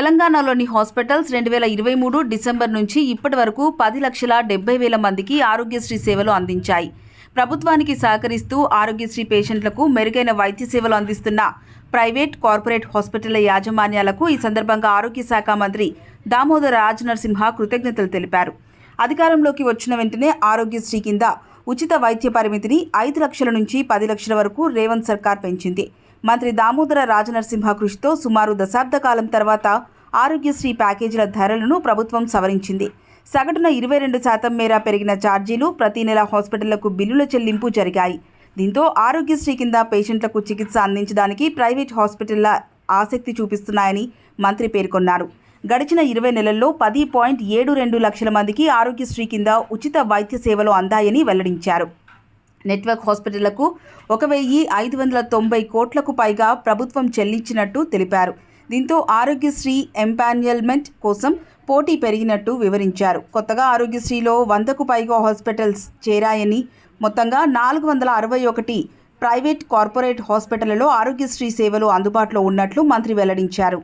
తెలంగాణలోని హాస్పిటల్స్ రెండు వేల ఇరవై మూడు డిసెంబర్ నుంచి ఇప్పటి వరకు పది లక్షల డెబ్బై వేల మందికి ఆరోగ్యశ్రీ సేవలు అందించాయి. ప్రభుత్వానికి సహకరిస్తూ ఆరోగ్యశ్రీ పేషెంట్లకు మెరుగైన వైద్య సేవలు అందిస్తున్న ప్రైవేట్ కార్పొరేట్ హాస్పిటళ్ళ యాజమాన్యాలకు ఈ సందర్భంగా ఆరోగ్య శాఖ మంత్రి దామోదర రాజ్ నరసింహ కృతజ్ఞతలు తెలిపారు. అధికారంలోకి వచ్చిన వెంటనే ఆరోగ్యశ్రీ కింద ఉచిత వైద్య పరిమితిని ఐదు లక్షల నుంచి పది లక్షల వరకు రేవంత్ సర్కార్ పెంచింది. మంత్రి దామోదర రాజనరసింహ కృషితో సుమారు దశాబ్ద కాలం తర్వాత ఆరోగ్యశ్రీ ప్యాకేజీల ధరలను ప్రభుత్వం సవరించింది. సగటున ఇరవై రెండు శాతం మేర పెరిగిన ఛార్జీలు ప్రతి నెల హాస్పిటళ్ళకు బిల్లుల చెల్లింపు జరిగాయి. దీంతో ఆరోగ్యశ్రీ కింద పేషెంట్లకు చికిత్స అందించడానికి ప్రైవేట్ హాస్పిటళ్ళ ఆసక్తి చూపిస్తున్నాయని మంత్రి పేర్కొన్నారు. గడిచిన ఇరవై నెలల్లో పది పాయింట్ ఏడు రెండు లక్షల మందికి ఆరోగ్యశ్రీ కింద ఉచిత వైద్య సేవలు అందాయని వెల్లడించారు. నెట్వర్క్ హాస్పిటళ్ళకు ఒక వెయ్యి ఐదు వందల తొంభై కోట్లకు పైగా ప్రభుత్వం చెల్లించినట్టు తెలిపారు. దీంతో ఆరోగ్యశ్రీ ఎంపాన్యల్మెంట్ కోసం పోటీ పెరిగినట్టు వివరించారు. కొత్తగా ఆరోగ్యశ్రీలో వందకు పైగా హాస్పిటల్స్ చేరాయని మొత్తంగా నాలుగు వందల అరవై ఒకటి ప్రైవేట్ కార్పొరేట్ హాస్పిటళ్ళలో ఆరోగ్యశ్రీ సేవలు అందుబాటులో ఉన్నట్లు మంత్రి వెల్లడించారు.